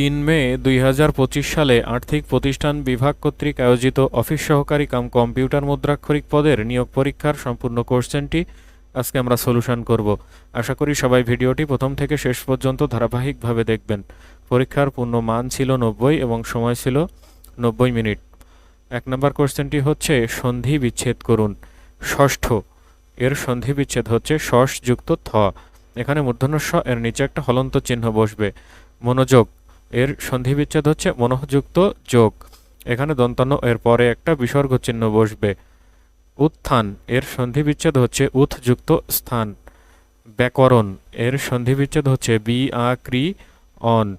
তিন মে দুই হাজার পঁচিশ সালে আর্থিক প্রতিষ্ঠান বিভাগ কর্তৃক আয়োজিত অফিস সহকারী কাম কম্পিউটার মুদ্রাক্ষরিক পদের নিয়োগ পরীক্ষার সম্পূর্ণ কোশ্চেনটি আজকে আমরা সলিউশন করব। আশা করি সবাই ভিডিওটি প্রথম থেকে শেষ পর্যন্ত ধারাবাহিকভাবে দেখবেন। পরীক্ষার পূর্ণ মান ছিল নব্বই এবং সময় ছিল নব্বই মিনিট। এক নম্বর কোশ্চেনটি হচ্ছে সন্ধি বিচ্ছেদ করুন। ষষ্ঠ। এর সন্ধি বিচ্ছেদ হচ্ছে শস যুক্ত থ। এখানে মূর্ধন্য স এর নিচে একটা হলন্ত চিহ্ন বসবে। মনোযোগ। এর সন্ধি বিচ্ছেদ হচ্ছে মনোযুক্ত যোগ। এখানে দন্তান্ন এর পরে একটা বিসর্গ চিহ্ন বসবে। উত্থান, এর সন্ধি বিচ্ছেদ হচ্ছে উথ যুক্ত স্থান। ব্যাকরণ, এর সন্ধি বিচ্ছেদ হচ্ছে বি, আ ক্রি অন।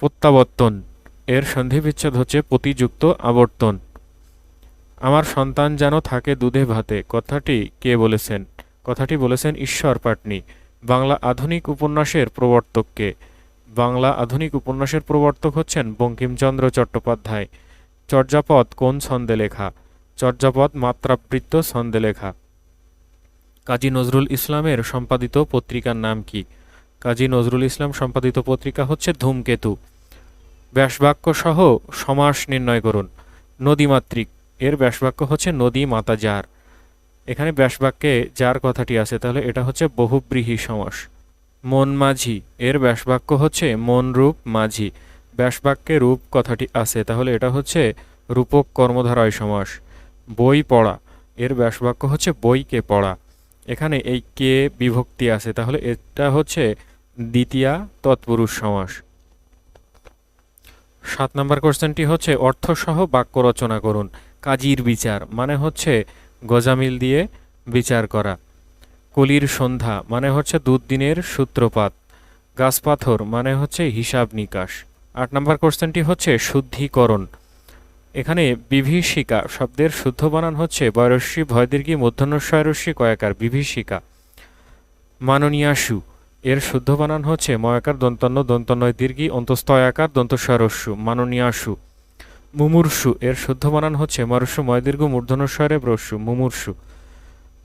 প্রত্যাবর্তন, এর সন্ধি বিচ্ছেদ হচ্ছে প্রতিযুক্ত আবর্তন। আমার সন্তান যেন থাকে দুধে ভাতে, কথাটি কে বলেছেন? কথাটি বলেছেন ঈশ্বর পাটনি, বাংলা আধুনিক উপন্যাসের প্রবর্তককে বাংলা আধুনিক উপন্যাসের প্রবর্তক হচ্ছেন বঙ্কিমচন্দ্র চট্টোপাধ্যায়। চর্যাপদ কোন ছন্দে লেখা? চর্যাপদ মাত্রাবৃত্ত ছন্দে লেখা। কাজী নজরুল ইসলামের সম্পাদিত পত্রিকার নাম কি? কাজী নজরুল ইসলাম সম্পাদিত পত্রিকা হচ্ছে ধূমকেতু। ব্যাসবাক্য সহ সমাস নির্ণয় করুন। নদীমাতৃক। এর ব্যাসবাক্য হচ্ছে নদী মাতা যার। এখানে ব্যাসবাক্যে যার কথাটি আছে, তাহলে এটা হচ্ছে বহুব্রীহি সমাস। মন মাঝি। এর ব্যাসবাক্য হচ্ছে মন রূপ মাঝি। ব্যাসবাক্যে রূপ কথাটি আছে। তাহলে এটা হচ্ছে রূপক কর্মধারয় সমাস। বই পড়া। এর ব্যাসবাক্য হচ্ছে বইকে পড়া। এখানে এই কে বিভক্তি আছে। তাহলে এটা হচ্ছে দ্বিতীয়া তৎপুরুষ সমাস। সাত নম্বর কোশ্চেনটি হচ্ছে অর্থসহ বাক্য রচনা করুন। কাজীর বিচার। মানে হচ্ছে গজামিল দিয়ে বিচার করা। কলির সন্ধ্যা মানে হচ্ছে দুদিনের সূত্রপাত। গাছপাথর মানে হচ্ছে হিসাব নিকাশ। আট নম্বর কোশ্চেনটি হচ্ছে শুদ্ধিকরণ। এখানে বিভীষিকা শব্দের শুদ্ধ বানান হচ্ছে বয়রস্বী ভয়দীর্ঘী মধ্যন্বস্বয়রস্বী কয়াকার বিভীষিকা। মাননীয়াসু, এর শুদ্ধ বানান হচ্ছে ময়াকার দন্তন্য দন্তন্নয় দীর্ঘী অন্তস্তয়াকার দন্তস্বরস্যু মাননীয়াসু। মুমূর্ষু, এর শুদ্ধ বানান হচ্ছে মরস্যু ময়দীর্ঘ মূর্ধনস্বরে ব্রস্যু মুমূর্ষু।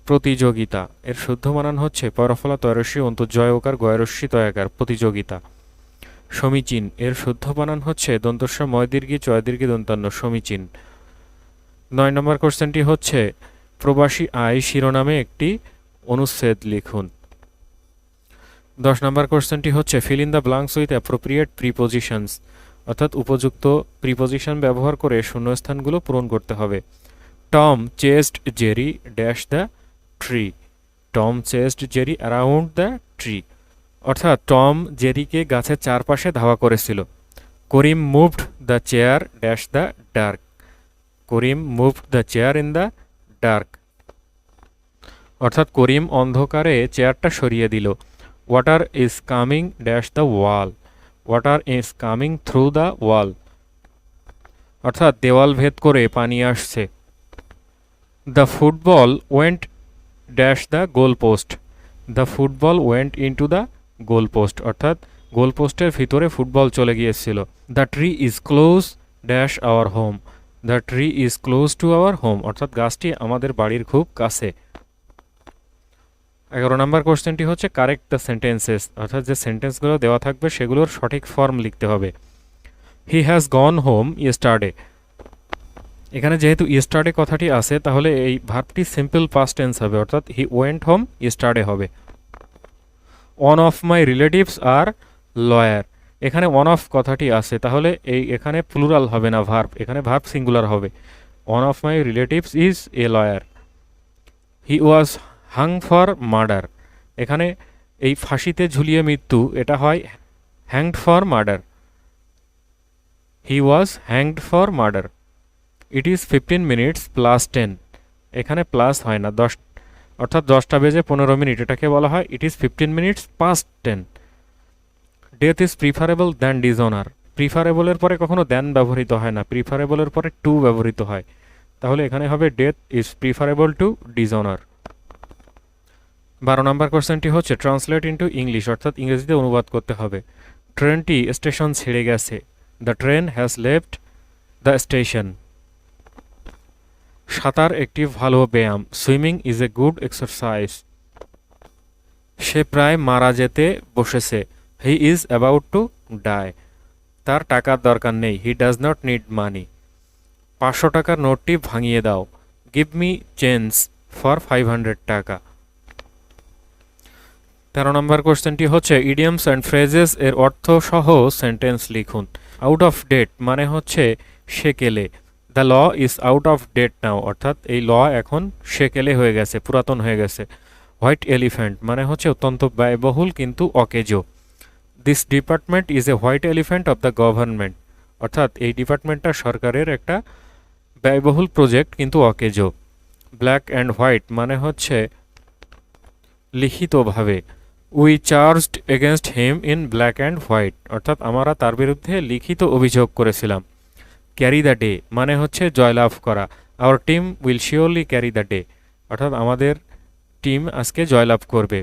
প্রতিযোগিতা। এর শুদ্ধ বানান হচ্ছে পরফলা তয়রস্যী অন্তর্জয়কার গয়রস্যী তয়াকার প্রতিযোগিতা। সমীচীন। এর শুদ্ধ বানান হচ্ছে দন্তস্ব ময়দীর্ঘী, চয়দীর্ঘী, দন্তান্ন, সমীচীন। নয় নম্বর কোশ্চেনটি হচ্ছে, প্রবাসী আয় শিরোনামে একটি অনুচ্ছেদ লিখুন। দশ নম্বর কোশ্চেনটি হচ্ছে fill in the blanks with appropriate prepositions অর্থাৎ উপযুক্ত প্রিপোজিশন ব্যবহার করে শূন্যস্থানগুলো পূরণ করতে হবে। Tom chased Jerry dash the tree Tom chased Jerry around the tree অর্থাৎ টম জেরিকে গাছের চারপাশে ধাওয়া করেছিল। Karim moved the chair dash the dark Karim moved the chair in the dark অর্থাৎ করিম অন্ধকারে চেয়ারটা সরিয়ে দিল। Water is coming dash the wall water is coming through the wall অর্থাৎ দেওয়াল ভেদ করে পানি আসছে। The football went dash the goal post the football went into the goal post অর্থাৎ গোল পোস্টের ভিতরে ফুটবল চলে গিয়েছিল। The tree is close dash our home the tree is close to our home অর্থাৎ গাছটি আমাদের বাড়ির খুব কাছে। এগারো নম্বর কোশ্চেনটি হচ্ছে কারেক্ট দ্য সেন্টেন্সেস অর্থাৎ যে সেন্টেন্সগুলো দেওয়া থাকবে সেগুলোর সঠিক ফর্ম লিখতে হবে। He has gone home yesterday এখানে যেহেতু ইয়েস্টারডে কথাটি আছে, তাহলে এই ভার্বটি সিম্পল পাস্ট টেন্স হবে, অর্থাৎ হি ওয়েন্ট হোম ইয়েস্টারডে হবে। One of my relatives are lawyer এখানে ওয়ান অফ কথাটি আছে, তাহলে এই এখানে প্লুরাল হবে না ভার্ব এখানে ভার্ব সিঙ্গুলার হবে। One of my relatives is a lawyer he was hung for murder এখানে এই ফাঁসিতে ঝুলিয়ে মৃত্যু, এটা হয় hanged for murder he was hanged for murder it is fifteen minutes plus ten এখানে প্লাস হয় না, দশ, অর্থাৎ দশটা বেজে পনেরো মিনিট, এটাকে বলা হয় it is fifteen minutes past ten death is preferable than dishonour প্রিফারেবলের পরে কখনো দ্যান ব্যবহৃত হয় না প্রিফারেবলের পরে টু ব্যবহৃত হয়। তাহলে এখানে হবে death is preferable to dishonour বারো নম্বর কোশ্চেনটি হচ্ছে ট্রান্সলেট ইন্টু ইংলিশ অর্থাৎ ইংরেজিতে অনুবাদ করতে হবে। ট্রেনটি স্টেশন ছেড়ে গেছে। The train has left the station সাঁতার একটি ভালো ব্যায়াম। Swimming is a good exercise. সে প্রায় মারা যেতে বসেছে। He is about to die. তার টাকার দরকার নেই। He does not need money. পাঁচশো টাকার নোটটি ভাঙিয়ে দাও। Give me change for five hundred taka. তেরো নম্বর কোশ্চেনটি হচ্ছে, ইডিয়ামস অ্যান্ড ফ্রেজেস এর অর্থ সহ সেন্টেন্স লিখুন। আউট অফ ডেট মানে হচ্ছে সেকেলে। The law is out of date now অর্থাৎ এই ল এখন সেকেলে হয়ে গেছে, পুরাতন হয়ে গেছে। হোয়াইট এলিফ্যান্ট মানে হচ্ছে অত্যন্ত ব্যয়বহুল কিন্তু অকেজো। This department is a white elephant of the government অর্থাৎ এই ডিপার্টমেন্টটা সরকারের একটা ব্যয়বহুল প্রজেক্ট কিন্তু অকেজো। ব্ল্যাক অ্যান্ড হোয়াইট মানে হচ্ছে লিখিতভাবে। We charged against him in black and white অর্থাৎ আমরা তার বিরুদ্ধে লিখিত অভিযোগ করেছিলাম। ক্যারি দ্য ডে মানে হচ্ছে জয়লাভ করা। Our team will surely carry the day অর্থাৎ আমাদের টিম আজকে জয়লাভ করবে।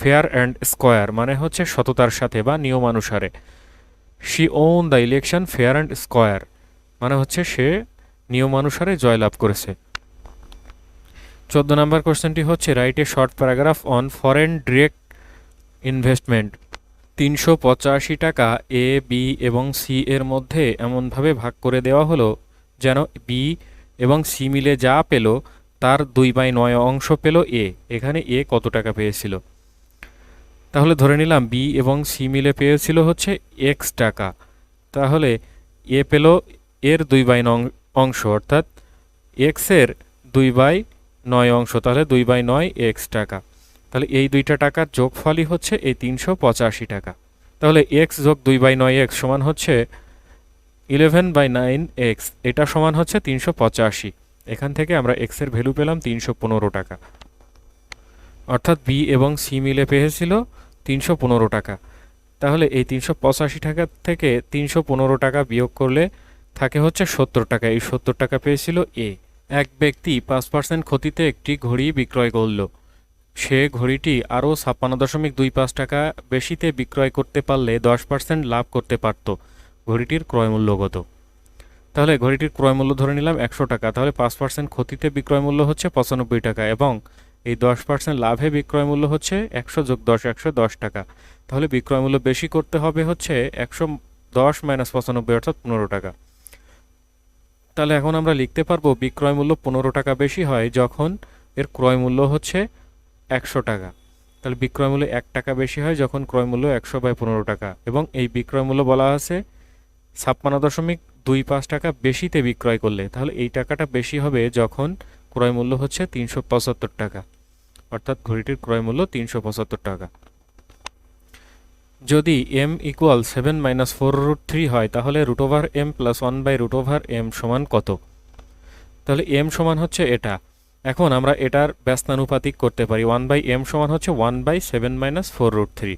ফেয়ার অ্যান্ড স্কোয়ার মানে হচ্ছে সততার সাথে বা নিয়মানুসারে she won the election fair and square মানে হচ্ছে সে নিয়মানুসারে জয়লাভ করেছে। চোদ্দ নম্বর কোশ্চেনটি হচ্ছে write a short paragraph on foreign direct investment তিনশো পঁচাশি টাকা এ বি এবং সি এর মধ্যে এমনভাবে ভাগ করে দেওয়া হলো যেন বি এবং সি মিলে যা পেল তার দুই বাই নয় অংশ পেল এ এখানে এ কত টাকা পেয়েছিল? তাহলে ধরে নিলাম বি এবং সি মিলে পেয়েছিল হচ্ছে এক্স টাকা। তাহলে এ পেল এর দুই বাই অংশ, অর্থাৎ এক্সের দুই বাই নয় অংশ, তাহলে দুই বাই নয় এক্স টাকা। তাহলে এই দুইটা টাকার যোগফলই হচ্ছে এই তিনশো পঁচাশি টাকা। তাহলে এক্স যোগ দুই বাই নয় এক্স সমান হচ্ছে ইলেভেন বাই নাইন এক্স, এটা সমান হচ্ছে তিনশো পঁচাশি। এখান থেকে আমরা এক্সের ভ্যালু পেলাম তিনশো পনেরো টাকা। অর্থাৎ বি এবং সি মিলে পেয়েছিল তিনশো পনেরো টাকা। তাহলে এই তিনশো পঁচাশি টাকা থেকে তিনশো পনেরো টাকা বিয়োগ করলে থাকে হচ্ছে সত্তর টাকা। এই সত্তর টাকা পেয়েছিল এ। এক ব্যক্তি পাঁচ পার্সেন্ট ক্ষতিতে একটি ঘড়ি বিক্রয় করল। সে ঘড়িটি আরও ছাপ্পান্ন দশমিক দুই পাঁচ টাকা বেশিতে বিক্রয় করতে পারলে দশ পার্সেন্ট লাভ করতে পারত ঘড়িটির ক্রয়মূল্য কত? তাহলে ঘড়িটির ক্রয়মূল্য ধরে নিলাম একশো টাকা, তাহলে পাঁচ পার্সেন্ট ক্ষতিতে বিক্রয় মূল্য হচ্ছে পঁচানব্বই টাকা এবং এই দশ পার্সেন্ট লাভে বিক্রয় মূল্য হচ্ছে একশো যোগ দশ, একশো দশ টাকা। তাহলে বিক্রয় মূল্য বেশি করতে হবে হচ্ছে একশো দশ মাইনাস পঁচানব্বই অর্থাৎ পনেরো টাকা। তাহলে এখন আমরা লিখতে পারব বিক্রয় মূল্য পনেরো টাকা বেশি হয় যখন এর ক্রয় মূল্য হচ্ছে একশো টাকা। তাহলে বিক্রয় মূল্য এক টাকা বেশি হয় যখন ক্রয় মূল্য একশো বাই পনেরো টাকা। এবং এই বিক্রয় মূল্য বলা আছে ছাপ্পান্ন দশমিক দুই পাঁচ টাকা বেশিতে বিক্রয় করলে। তাহলে এই টাকাটা বেশি হবে যখন ক্রয় মূল্য হচ্ছে তিনশো পঁচাত্তর টাকা। অর্থাৎ ঘড়িটির ক্রয় মূল্য তিনশো পঁচাত্তর টাকা। যদি M equal seven minus four root three হয়, তাহলে root over M plus one by root over M সমান কত? তাহলে এম সমান হচ্ছে এটা। এখন আমরা এটার ব্যস্তানুপাতিক করতে পারি। ওয়ান বাই এম সমান হচ্ছে one by seven minus four root three.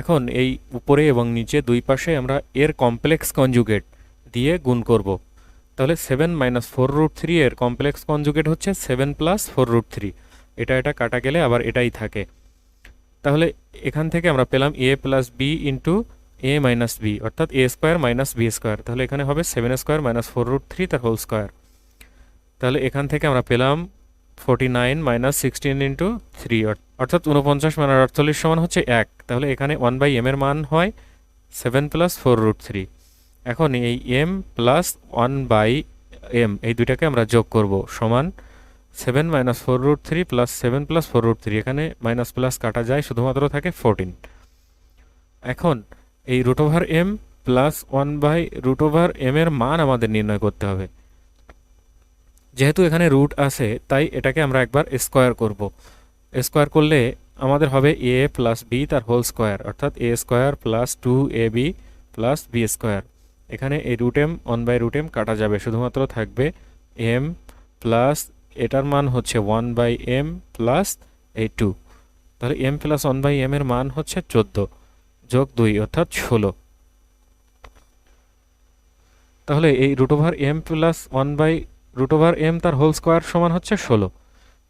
এখন এই উপরে এবং নিচে দুই পাশে আমরা এর কমপ্লেক্স কনজুগেট দিয়ে গুণ করব। তাহলে seven minus four root three এর কমপ্লেক্স কনজুগেট হচ্ছে seven plus four root three. এটা এটা কাটা গেলে আবার এটাই থাকে। তাহলে এখান থেকে আমরা পেলাম A plus B into A minus B, অর্থাৎ A square minus B square. তাহলে এখানে হবে seven square minus four root three তার হোল স্কোয়ার। তাহলে এখান থেকে আমরা পেলাম forty nine minus sixteen into three অর্থাৎ উনপঞ্চাশ মাইনাস আটচল্লিশ সমান হচ্ছে এক। তাহলে এখানে ওয়ান বাই এম এর মান হয় seven plus four root three এখন এই M plus one by M এই দুইটাকে আমরা যোগ করব সমান seven minus four root three plus seven plus four root three এখানে মাইনাস প্লাস কাটা যায়, শুধুমাত্র থাকে ফোরটিন এখন এই root over M plus one by root over M এর মান আমাদের নির্ণয় করতে হবে। যেহেতু এখানে রুট আছে, তাই এটাকে আমরা একবার স্কোয়ার করব। স্কোয়ার করলে আমাদের হবে এ প্লাস বি তার হোল স্কোয়ার অর্থাৎ A square plus two A B plus B square এখানে এই root M one by root M কাটা যাবে, শুধুমাত্র থাকবে এম প্লাস এটার মান হচ্ছে ওয়ান বাই এম প্লাস এই টু তাহলে M plus one by M এর মান হচ্ছে চোদ্দ, যোগ দুই, অর্থাৎ ষোলো। তাহলে এই root over M plus one by root over M তার হোল স্কোয়ার সমান হচ্ছে ষোলো।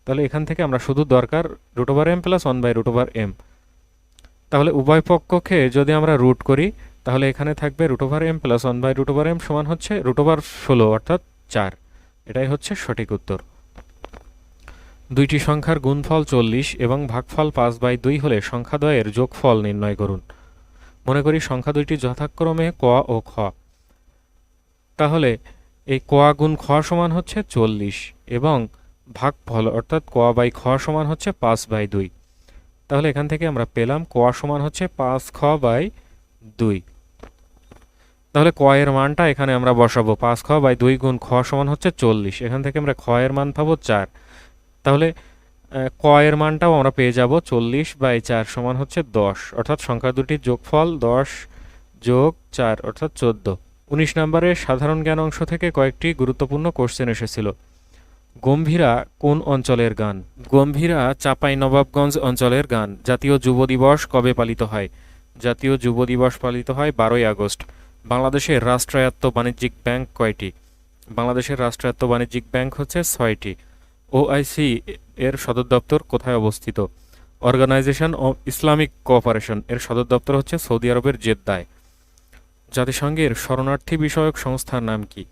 তাহলে এখান থেকে আমরা শুধু দরকার root over M plus one by root over M তাহলে উভয় পক্ষকে যদি আমরা রুট করি, তাহলে এখানে থাকবে root over M plus one by root over M সমান হচ্ছে রুট ওভার ষোলো অর্থাৎ চার। এটাই হচ্ছে সঠিক উত্তর। দুইটি সংখ্যার গুণফল চল্লিশ এবং ভাগফল পাঁচ বাই দুই হলে সংখ্যাদ্বয়ের যোগফল নির্ণয় করুন। মনে করি সংখ্যা দুইটি যথাক্রমে ক ও খ। তাহলে এই কোয়া গুণ খ সমান হচ্ছে চল্লিশ এবং ভাগফল অর্থাৎ ক বাই খ সমান হচ্ছে পাঁচ বাই দুই। তাহলে এখান থেকে আমরা পেলাম কোয়া সমান হচ্ছে পাঁচ খ বাই দুই। তাহলে ক এর মানটা এখানে আমরা বসাবো। পাঁচ খ বাই দুই গুণ খ সমান হচ্ছে চল্লিশ। এখান থেকে আমরা খ এর মান পাবো চার। তাহলে আহ, ক এর মানটাও আমরা পেয়ে যাব চল্লিশ বাই চার সমান হচ্ছে দশ। অর্থাৎ সংখ্যা দুটির যোগফল দশ যোগ চার অর্থাৎ চোদ্দ। উনিশ নম্বরে সাধারণ জ্ঞান অংশ থেকে কয়েকটি গুরুত্বপূর্ণ কোশ্চেন এসেছিল। গম্ভীরা কোন অঞ্চলের গান? গম্ভীরা চাপাই নবাবগঞ্জ অঞ্চলের গান। জাতীয় যুব দিবস কবে পালিত হয়? জাতীয় যুব দিবস পালিত হয় বারোই আগস্ট। বাংলাদেশের রাষ্ট্রায়ত্ত বাণিজ্যিক ব্যাংক কয়টি? বাংলাদেশের রাষ্ট্রায়ত্ত বাণিজ্যিক ব্যাংক হচ্ছে ছয়টি। ওআইসি এর সদর দপ্তর কোথায় অবস্থিত? অর্গানাইজেশন অফ ইসলামিক কোঅপারেশন এর সদর দপ্তর হচ্ছে সৌদি আরবের জেদ্দায়। জাতিসংঘের শরণার্থী বিষয়ক সংস্থার নাম কি?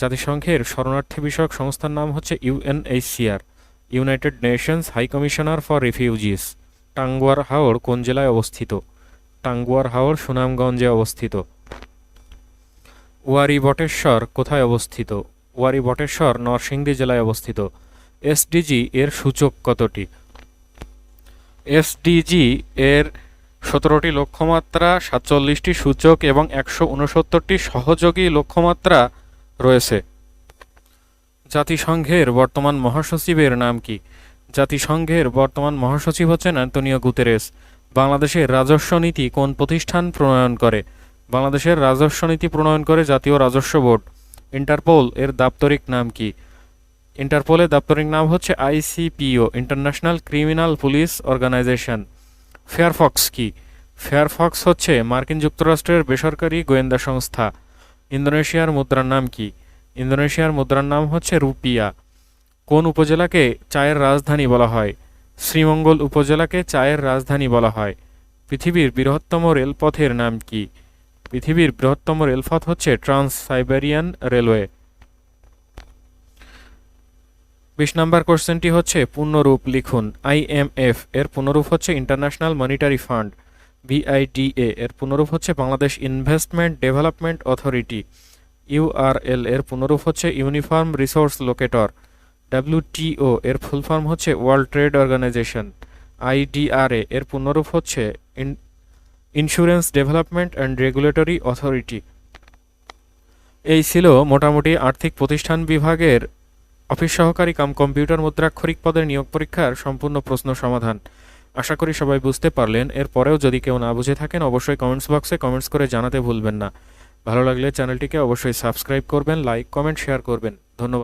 জাতিসংঘের শরণার্থী বিষয়ক সংস্থার নাম হচ্ছে UNHCR United Nations High Commissioner for Refugees Tanguar Haor কোন জেলায় অবস্থিত? টাঙ্গুয়ার হাওর সুনামগঞ্জে অবস্থিত। ওয়ারি বটেশ্বর কোথায় অবস্থিত? ওয়ারি বটেশ্বর নরসিংদী জেলায় অবস্থিত। এসডিজি এর সূচক কতটি? এসডিজি এর সতেরোটি লক্ষ্যমাত্রা, সাতচল্লিশটি সূচক এবং একশো উনসত্তরটি সহযোগী লক্ষ্যমাত্রা রয়েছে। জাতিসংঘের বর্তমান মহাসচিবের নাম কি? জাতিসংঘের বর্তমান মহাসচিব হচ্ছেন অ্যান্তনিও গুতেরেস। বাংলাদেশের রাজস্ব নীতি কোন প্রতিষ্ঠান প্রণয়ন করে? বাংলাদেশের রাজস্ব নীতি প্রণয়ন করে জাতীয় রাজস্ব বোর্ড। ইন্টারপোল এর দাপ্তরিক নাম কি? ইন্টারপোলের দাপ্তরিক নাম হচ্ছে ICPO, International Criminal Police Organization. Firefox কি? ফেয়ারফক্স হচ্ছে মার্কিন যুক্তরাষ্ট্রের বেসরকারি গোয়েন্দা সংস্থা। ইন্দোনেশিয়ার মুদ্রার নাম কি? ইন্দোনেশিয়ার মুদ্রার নাম হচ্ছে রুপিয়া। কোন উপজেলাকে চায়ের রাজধানী বলা হয়? শ্রীমঙ্গল উপজেলাকে চায়ের রাজধানী বলা হয়। পৃথিবীর বৃহত্তম রেলপথের নাম কি? পৃথিবীর বৃহত্তম রেলপথ হচ্ছে ট্রান্স সাইবেরিয়ান রেলওয়ে। বিশ নম্বর কোশ্চেনটি হচ্ছে, পূর্ণরূপ লিখুন আইএমএফ এর পূর্ণরূপ হচ্ছে ইন্টারন্যাশনাল মনিটারি ফান্ড বিআইডিএ এর পূর্ণরূপ হচ্ছে Bangladesh Investment Development Authority URL এর পূর্ণরূপ হচ্ছে ইউনিফর্ম রিসোর্স লোকেটর ডাব্লিউটিও এর ফুল ফর্ম হচ্ছে ওয়ার্ল্ড ট্রেড অর্গানাইজেশন আইডিআরএ এর পূর্ণরূপ হচ্ছে Insurance Development and Regulatory Authority. এই ছিল মোটামুটি আর্থিক প্রতিষ্ঠান বিভাগের অফিস সহকারী কাম কম্পিউটার মুদ্রাক্ষরিক পদের নিয়োগ পরীক্ষার সম্পূর্ণ প্রশ্ন সমাধান। আশা করি সবাই বুঝতে পারলেন। এরপরেও যদি কেউ না বুঝে থাকেন, অবশ্যই কমেন্টস বক্সে কমেন্টস করে জানাতে ভুলবেন না। ভালো লাগলে চ্যানেলটিকে অবশ্যই সাবস্ক্রাইব করবেন, লাইক, কমেন্ট, শেয়ার করবেন। ধন্যবাদ।